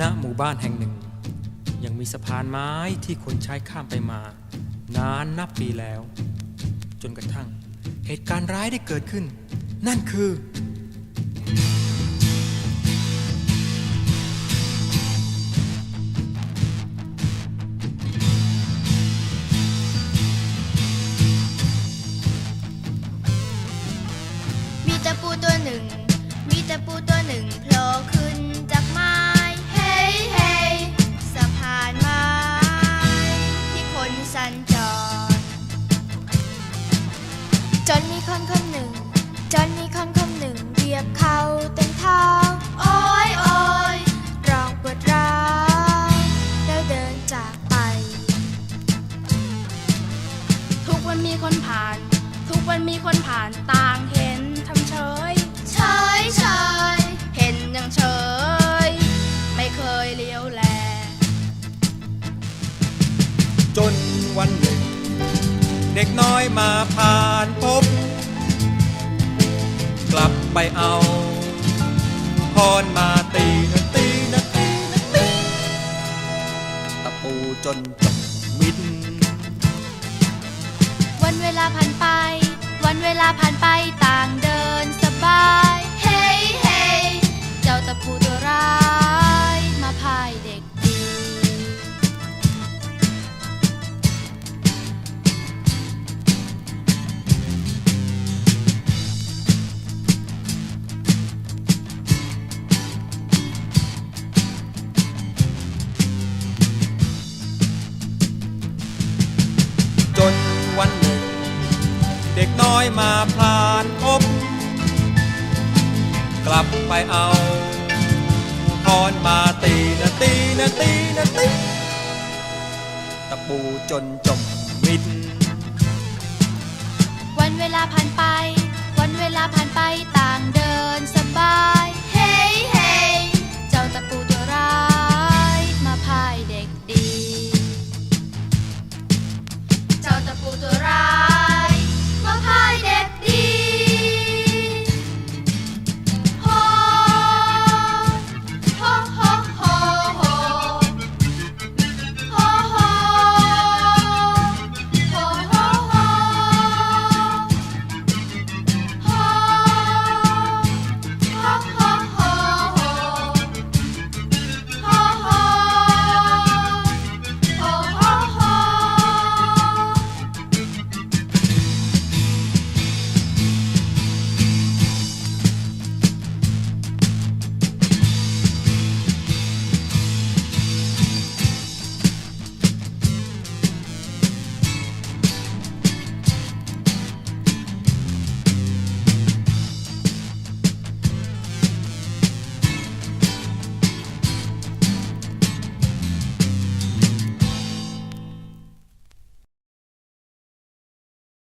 ณหมู่บ้านแห่งหนึ่ง ยังมีสะพานไม้ที่คนใช้ข้ามไปมา นานนับปีแล้ว จนกระทั่ง เหตุการณ์ร้ายได้เกิดขึ้น นั่นคือ มีตะปูตัวหนึ่ง มีตะปูตัวหนึ่งโผล่ขึ้น คนคนหนึ่งจนมีคนคนหนึ่งเหยียบเขาเต็มเท้า โอ้ยโอ้ยร้องปวดร้าวแล้วเดินจากไป ทุกวันมีคนผ่าน ทุกวันมีคนผ่านต่างเห็นทำเฉย เฉยเฉยเห็นอย่างเฉย ไม่เคยเลี้ยวแล จนวันหนึ่ง เด็กน้อยมาผ่านพบ กลับไปเอาพรมาตีนะตีนะตีนะตีตะปูจนจบมิด วันเวลาผ่านไป วันเวลาผ่านไป วันหนึ่ง เด็กน้อยมาพลานพบ กลับไปเอาพรมาตีนะตีนะตีนะตีตะปูจนจมมิด วันเวลาผ่านไป